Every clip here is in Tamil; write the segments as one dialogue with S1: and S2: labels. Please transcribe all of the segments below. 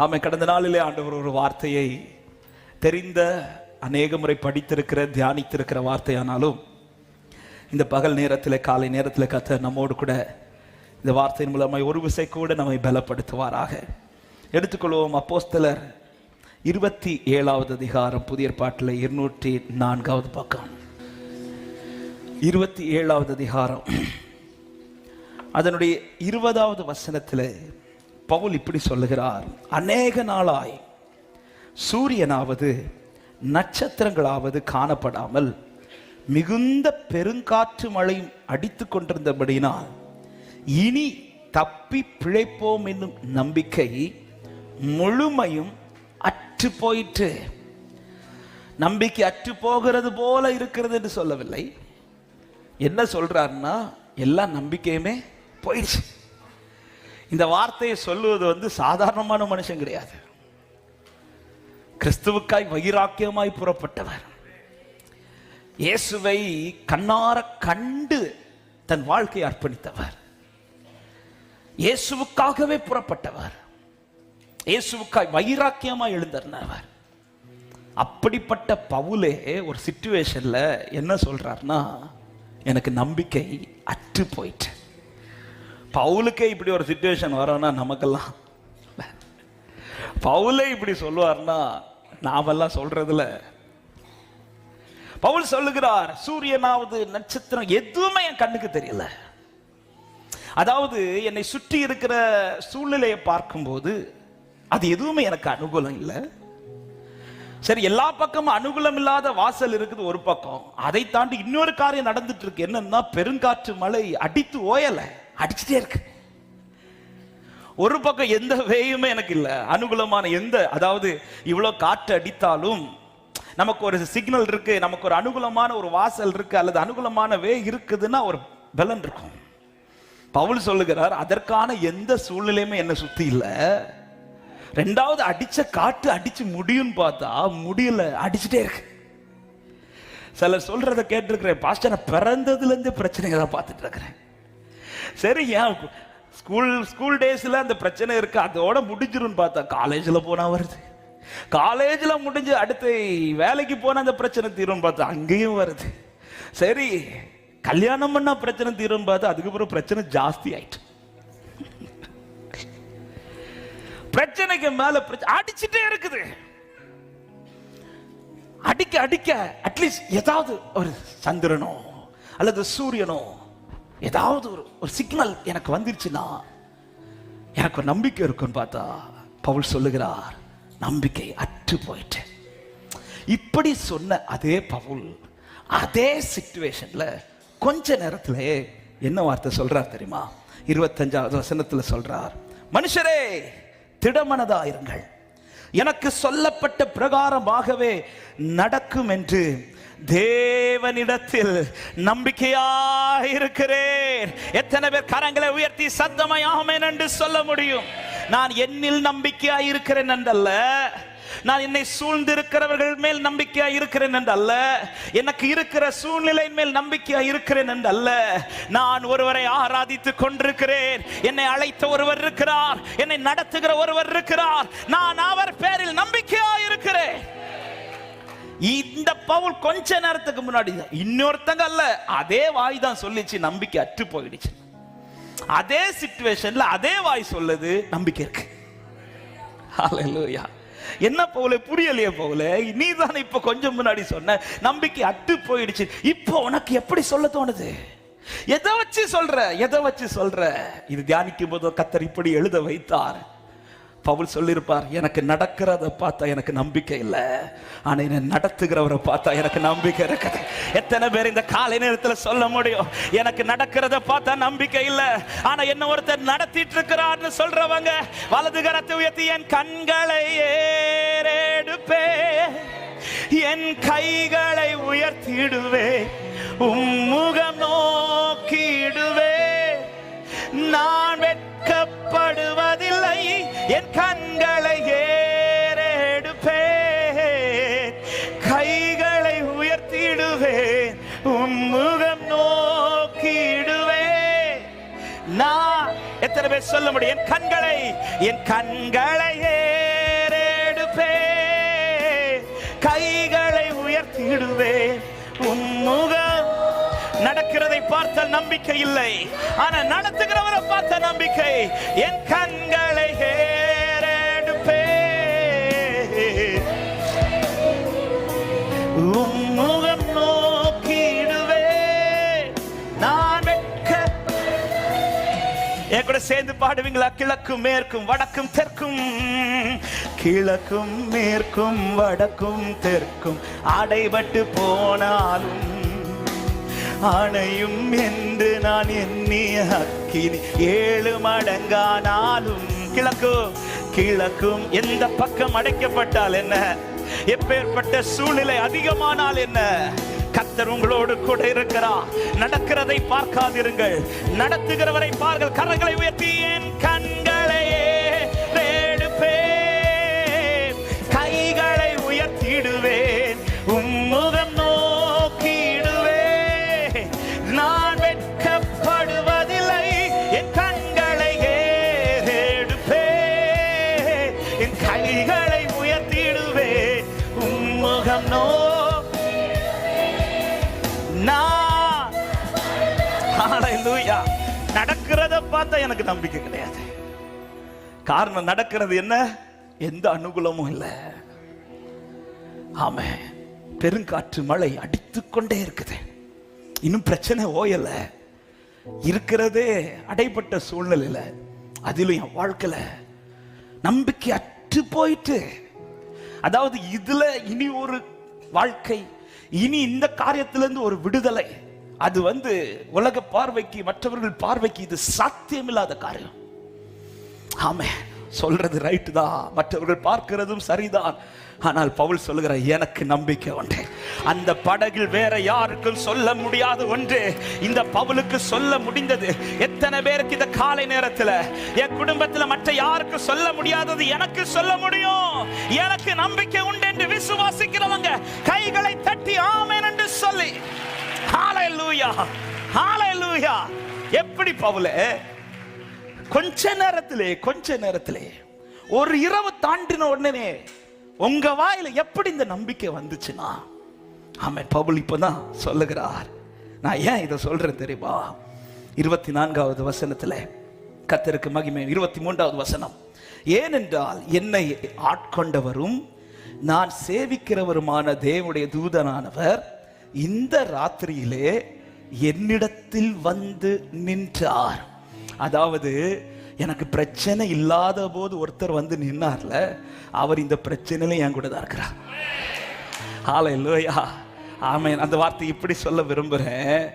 S1: ஆமை கடந்த நாளிலே ஆண்டவர் ஒரு வார்த்தையை தெரிந்த அநேக முறை படித்திருக்கிற தியானித்திருக்கிற வார்த்தையானாலும் இந்த பகல் நேரத்தில் காலை நேரத்தில் கத்த நம்மோடு கூட இந்த வார்த்தையின் மூலமாக ஒரு விசை கூட நம்மை பலப்படுத்துவாராக. எடுத்துக்கொள்வோம் அப்போஸ்தலர் இருபத்தி ஏழாவது அதிகாரம் புதிய பாட்டில் இருநூற்றி நான்காவது பக்கம். இருபத்தி ஏழாவது அதிகாரம். அதனுடைய இருபதாவது வசனத்தில் பவுல் இப்படி சொல்லுகிறார். அநேக நாளாய் சூரியனாவது நட்சத்திரங்களாவது காணப்படாமல் மிகுந்த பெருங்காற்று மழையும் அடித்து கொண்டிருந்தபடினால் இனி தப்பி பிழைப்போம் என்னும் நம்பிக்கை முழுமையும் அற்று போயிற்று. நம்பிக்கை அற்று போகிறது போல இருக்கிறது என்று சொல்லவில்லை. என்ன சொல்றாருன்னா எல்லா நம்பிக்கையுமே போயிடுச்சு. இந்த வார்த்தையை சொல்லுவது வந்து சாதாரணமான மனுஷன் கிடையாது. கிறிஸ்துவுக்காய் வைராக்கியமாய் புறப்பட்டவர். இயேசுவை கண்ணார கண்டு தன் வாழ்க்கையை அர்ப்பணித்தவர். இயேசுவுக்காகவே புறப்பட்டவர். இயேசுவுக்காய் வைராக்கியமாய் எழுந்தர்னவர் அப்படிப்பட்ட பவுலே ஒரு சிச்சுவேஷன்ல என்ன சொல்றாருன்னா எனக்கு நம்பிக்கை அற்று போயிட்டு பவுலுக்கே இப்படி ஒரு சுச்சுவேஷன் வரோம்னா நமக்கெல்லாம் பவுலே இப்படி சொல்லுவார்னா நாமெல்லாம் சொல்றதுல பவுல் சொல்லுகிறார் சூரியனாவது நட்சத்திரம் எதுவுமே என் கண்ணுக்கு தெரியல. அதாவது என்னை சுற்றி இருக்கிற சூழ்நிலையை பார்க்கும்போது அது எதுவுமே எனக்கு அனுகூலம் இல்லை. சரி எல்லா பக்கமும் அனுகூலம் இல்லாத வாசல் இருக்குது ஒரு பக்கம். அதை தாண்டி இன்னொரு காரியம் நடந்துட்டு இருக்கு. என்னன்னா பெருங்காற்று மழை அடித்து ஓயலை. அடிச்சுட்டே இருக்கு. ஒரு பக்கம் எந்த வேயுமே எனக்கு இல்லை அனுகூலமான எந்த அதாவது இவ்வளோ காற்று அடித்தாலும் நமக்கு ஒரு சிக்னல் இருக்கு நமக்கு ஒரு அனுகூலமான ஒரு வாசல் இருக்கு அல்லது அனுகூலமான வே இருக்குதுன்னா ஒரு பலன் இருக்கும். பவுல் சொல்லுகிறார் அதற்கான எந்த சூழ்நிலையுமே என்ன சுத்தி இல்லை. ரெண்டாவது அடிச்ச காற்று அடிச்சு முடியும்னு பார்த்தா முடியல அடிச்சுட்டே இருக்கு. சிலர் சொல்றதை கேட்டிருக்கிறேன் பாஸ்டர் நான் பிறந்ததுல இருந்து பார்த்துட்டு இருக்கிறேன். சரி ஏன் ஸ்கூல் ஸ்கூல் டேஸில் அந்த பிரச்சனை இருக்கு. அதோட முடிஞ்சிரும்னு பார்த்தா காலேஜில் போனால் வருது. காலேஜில் முடிஞ்சு அடுத்து வேலைக்கு போனால் அந்த பிரச்சனை தீரும்னு பார்த்தா அங்கேயும் வருது. சரி கல்யாணம் பண்ணால் பிரச்சனை தீரும்னு பார்த்தா அதுக்கப்புறம் பிரச்சனை ஜாஸ்தி ஆயிட்டு. பிரச்சனைக்கு மேல பிரச்சனை அடிச்சுட்டே இருக்குது. அடிக்க அடிக்க அட்லீஸ்ட் ஏதாவது ஒரு சந்திரனோ அல்லது சூரியனோ ஏதாவது ஒரு ஒரு சிக்னல் எனக்கு வந்துருச்சுன்னா எனக்கு ஒரு நம்பிக்கை இருக்குன்னு பார்த்தா பவுல் சொல்லுகிறார் நம்பிக்கை அற்று போயிட்டு இப்படி சொன்ன அதே பவுல் அதே சுச்சுவேஷன்ல கொஞ்ச நேரத்துல என்ன வார்த்தை சொல்றார் தெரியுமா? இருபத்தஞ்சாவது வசனத்துல சொல்றார் மனுஷரே திடமனதாயிருங்கள். எனக்கு சொல்லப்பட்ட பிரகாரமாகவே நடக்கும் என்று தேவனிடத்தில் நம்பிக்கையாக இருக்கிறேன். எத்தனை பேர் கரங்களை உயர்த்தி சத்தமாய் என்று சொல்ல முடியும். நான் என்னில் நம்பிக்கையாக இருக்கிறேன் என்றல்ல. நான் என்னை சூழ்ந்திருக்கிறவர்கள் மேல் நம்பிக்கையா இருக்கிறேன் என்றல்ல. எனக்கு இருக்கிற சூழ்நிலையின் மேல் நம்பிக்கையா இருக்கிறேன் என்றல்ல. நான் ஒருவரை ஆராதித்துக் கொண்டிருக்கிறேன். என்னை அழைத்த ஒருவர் இருக்கிறார். என்னை நடத்துகிற ஒருவர் இருக்கிறார். நான் அவர் பேரில் நம்பிக்கையா இருக்கிறேன். இந்த பவுல் கொஞ்ச நேரத்துக்கு முன்னாடி இன்னொருத்தங்க அல்ல அதே வாய் தான் சொல்லிச்சு நம்பிக்கை அற்று போயிடுச்சு. அதே சிச்சுவேஷன்ல அதே வாய் சொல்லுது நம்பிக்கை இருக்கு. என்ன போல புரியலையே போல நீ தானே இப்ப கொஞ்சம் முன்னாடி சொன்ன நம்பிக்கை அட்டு போயிடுச்சு. இப்போ உனக்கு எப்படி சொல்ல தோணுது? எதை வச்சு சொல்ற? எதை வச்சு சொல்ற? இது தியானிக்கும் போதோ கத்தர் இப்படி எழுத வைத்தார். பவுல் சொல்லியிருப்பார் எனக்கு நடக்கிறத பார்த்தா எனக்கு நம்பிக்கை இல்லை. ஆனால் என்னை நடத்துகிறவரை பார்த்தா எனக்கு நம்பிக்கை இருக்குது. எத்தனை பேர் இந்த காலை நேரத்தில் சொல்ல முடியும்? எனக்கு நடக்கிறத பார்த்தா நம்பிக்கை இல்லை. ஆனா என்ன ஒருத்தர் நடத்திட்டு இருக்கிறார்னு சொல்றவங்க வலது கரத்தை உயர்த்தி என் கண்களை ஏறெடுப்பே என் கைகளை உயர்த்திடுவே உம்முகம் நோக்கிடுவே சொல்ல முடியும். என் கண்களை என் கண்களை ஏறெடுப்பே. கைகளை உயர்த்திடுவே. உன்முக நடக்கிறதை பார்த்த நம்பிக்கை இல்லை. ஆனா நடத்துகிறவரை பார்த்த நம்பிக்கை என் கண்களை ஏ என் கூட சேர்ந்து பாடுவீங்களா? கிழக்கும் மேற்கும் வடக்கும் தெற்கும். கிழக்கும் மேற்கும் வடக்கும் தெற்கும். அடைபட்டு போனாலும் அணையும் என்று நான் எண்ணிய அக்கினி. ஏழு மடங்கானாலும் கிழக்கும் கிழக்கும் எந்த பக்கம் அடைக்கப்பட்டால் என்ன? எப்பேற்பட்ட சூழ்நிலை அதிகமானால் என்ன? கத்தர் உங்களோடு கூட இருக்கிறார். நடக்கிறதை பார்க்காதிருங்கள். நடத்துகிறவரை பார்கள் கரங்களை உயர்த்தி என் கண் நடக்கிறத பார்த்தா எனக்கு நம்பிக்கை கிடையாது. காரணம் நடக்கிறது என்ன? எந்த அனுகூலமும் இல்லை. ஆமே பெருங்காற்று மழை அடித்து கொண்டே இருக்குது. இன்னும் பிரச்சனை ஓயல. இருக்கிறதே அடைப்பட்ட சூழ்நிலையில அதிலும் என் வாழ்க்கையில நம்பிக்கை அற்று போயிட்டு அதாவது இதுல இனி ஒரு வாழ்க்கை இனி இந்த காரியத்திலிருந்து ஒரு விடுதலை அது வந்து உலக பார்வைக்கு மற்றவர்கள் பார்வைக்கு இது சாத்தியமில்லாத காரியம். ஆமே சொல்றது ரைட்டு தான். மற்றவர்கள் பார்க்கிறதும் சரிதான். ஆனால் பவுல் சொல்லுகிற எனக்கு நம்பிக்கை உண்டு. அந்த படகில் வேற யாருக்கும் சொல்ல முடியாத ஒன்று. இந்த பவுலுக்கு சொல்ல முடிந்தது எத்தனை பேருக்கு இந்த காலை நேரத்தில்? என் குடும்பத்துல மற்ற யாருக்கும் சொல்ல முடியாதது எனக்கு சொல்ல முடியும். எனக்கு நம்பிக்கை உண்டு என்று விசுவாசிக்கிறவங்க கைகளை தட்டி ஆமேன் என்று சொல்லி. ஹalleluya ஹalleluya எப்படி பவுலே? கொஞ்ச நேரத்திலே கொஞ்ச நேரத்திலே ஒரு இரவு தாண்டின உடனே உங்க வாயில எப்படி இந்த நம்பிக்கை வந்துச்சுன்னா? ஆமே பவுல் இப்பதான் சொல்லுகிறார். நான் ஏன் இதை சொல்றேன் தெரியுமா? இருபத்தி நான்காவது வசனத்துல கத்தருக்கு மகிமை. இருபத்தி மூன்றாவது வசனம். ஏனென்றால் என்னை ஆட்கொண்டவரும் நான் சேவிக்கிறவருமான தேவனுடைய தூதனானவர் இந்த ராத்திரியிலே என்னிடத்தில் வந்து நின்றார். அதாவது எனக்கு பிரச்சனை இல்லாத போது ஒருத்தர் வந்து நின்னார்ல அவர் இந்த பிரச்சனையில என் கூட தான் இருக்கிறார். ஆலை இல்லையா ஆமே அந்த வார்த்தை இப்படி சொல்ல விரும்புகிறேன்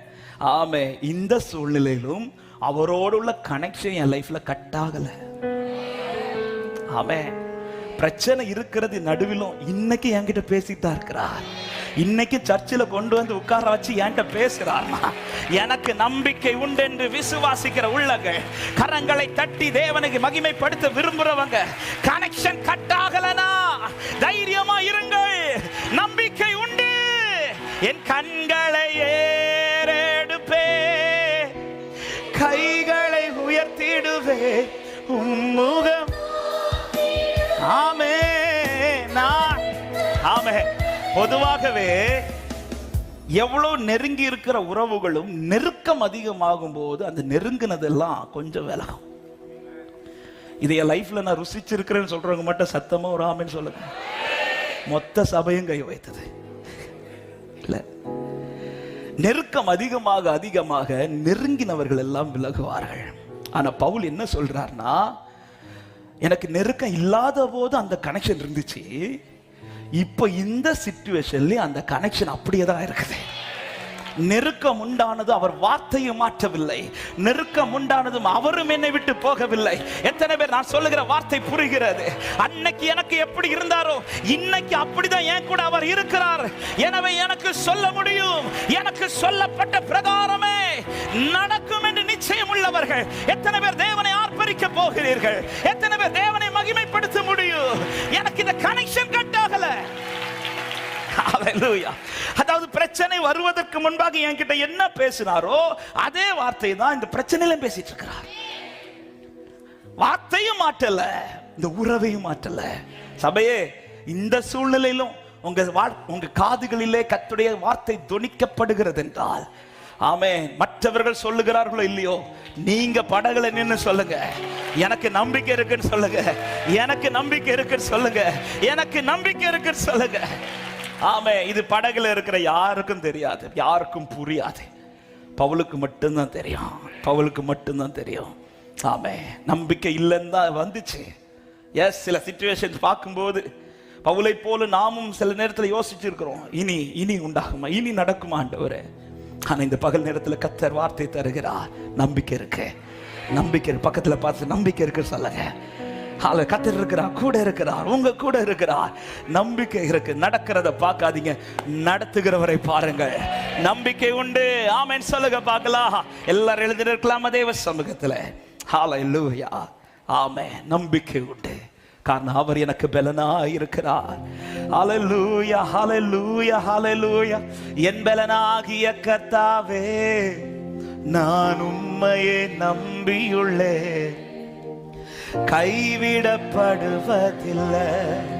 S1: ஆமே இந்த சூழ்நிலையிலும் அவரோடு உள்ள கனெக்ஷன் என் லைஃப்ல கட் ஆகல. ஆமே பிரச்சனை இருக்கிறது நடுவிலும் இன்னைக்கு என்கிட்ட பேசிட்டு தான் இருக்கிறார். இன்னைக்கு சர்ச்சில் கொண்டு வந்து உட்கார வச்சு என்கிட்ட பேசுறாருமா எனக்கு நம்பிக்கை உண்டு என்று விசுவாசிக்கிற உள்ளங்கள் கரங்களை தட்டி தேவனுக்கு மகிமைப்படுத்த விரும்புறவங்க கனெக்ஷன் கட் ஆகலனா? தைரியமா இருங்கள். பொதுவாகவே எவ்வளவு நெருங்கி இருக்கிற உறவுகளும் நெருக்கம் அதிகமாகும் போது அந்த நெருங்கினதெல்லாம் கொஞ்சம் விலகும். இதை என் லைஃப்ல நான் ருசிச்சிருக்கிறேன்னு சொல்றவங்க மட்டும் சத்தமா ஒரு ஆமின்னு சொல்லுங்க. மொத்த சபையும் கை வைத்தது. இல்லை. நெருக்கம் அதிகமாக அதிகமாக நெருங்கினவர்கள் எல்லாம் விலகுவார்கள். ஆனா பவுல் என்ன சொல்றாருன்னா எனக்கு நெருக்கம் இல்லாத போது அந்த கனெக்ஷன் இருந்துச்சு. இப்போ இந்த சிச்சுவேஷன்ல அந்த கனெக்ஷன் அப்படியே தான் இருக்குது. நெருக்கம் உண்டானது அவர் வார்த்தையை மாற்றவில்லை. நெருக்கம் உண்டானதும் அவரும் என்னை விட்டு போகவில்லை. எத்தனை பேர் நான் சொல்லுகிற வார்த்தை புரிகிறது? அன்னைக்கு எனக்கு எப்படி இருந்தாரோ இன்னைக்கு அப்படிதான் என் கூட அவர் இருக்கிறார். எனவே எனக்கு சொல்ல முடியும். எனக்கு சொல்லப்பட்ட பிரகாரமே நடக்கும் என்று நிச்சயம் உள்ளவர்கள். எத்தனை பேர் தேவனை ஆர்ப்பரிக்க போகிறீர்கள். எத்தனை பேர் தேவனை மகிமைப்படுத்த முடியும்? எனக்கு இந்த கனெக்ஷன் கட் ஆகல. அதாவது பிரச்சனை வருவதற்கு முன்பாக என்கிட்ட என்ன பேசினாரோ அதே வார்த்தை தான் இந்த பிரச்சனையில பேசிட்டு இருக்கிறார். வார்த்தையும் மாற்றல இந்த உறவையும் மாற்றல. சபையே இந்த சூழ்நிலையிலும் உங்க வாழ்- உங்க காதுகளிலே கத்துடைய வார்த்தை துணிக்கப்படுகிறது என்றால் ஆமே மற்றவர்கள் சொல்லுகிறார்களோ இல்லையோ நீங்க படகுல நின்று சொல்லுங்க. எனக்கு நம்பிக்கை இருக்குன்னு சொல்லுங்க. எனக்கு நம்பிக்கை இருக்குன்னு சொல்லுங்க. எனக்கு நம்பிக்கை இருக்குன்னு சொல்லுங்க. ஆமே இது படகுல இருக்கிற யாருக்கும் தெரியாது. யாருக்கும் புரியாது. பவுலுக்கு மட்டும்தான் தெரியும். பவுலுக்கு மட்டும்தான் தெரியும். ஆமே நம்பிக்கை இல்லைன்னு தான் வந்துச்சு. எஸ் சில சுச்சுவேஷன் பார்க்கும்போது பவுலை போல நாமும் சில நேரத்தில் யோசிச்சிருக்கிறோம். இனி இனி உண்டாகுமா? இனி நடக்குமா ஆண்டவரே? ஆனால் இந்த பகல் நேரத்தில் கத்தர் வார்த்தை தருகிறார். நம்பிக்கை இருக்கு. நம்பிக்கை பக்கத்தில் பார்த்து நம்பிக்கை இருக்கு சொல்லுங்க. ஹால கத்தர் இருக்கிறார் கூட இருக்கிறார் உங்க கூட இருக்கிறார். நம்பிக்கை இருக்கு. நடக்கிறத பார்க்காதீங்க. நடத்துகிறவரை பாருங்கள். நம்பிக்கை உண்டு. ஆமேன். சொல்லுங்க பார்க்கலாம். எல்லாரும் எழுதிருக்கலாம் தேவ சமூகத்துல ஹalleluya ஆமே நம்பிக்கை உண்டு. காரணம் அவர் எனக்கு பலனா இருக்கிறார். ஹalleluya ஹalleluya ஹalleluya என் பலனாகிய கர்த்தாவே நான் உம்மையே நம்பியுள்ளேன். கைவிடப்படுவதில்லை.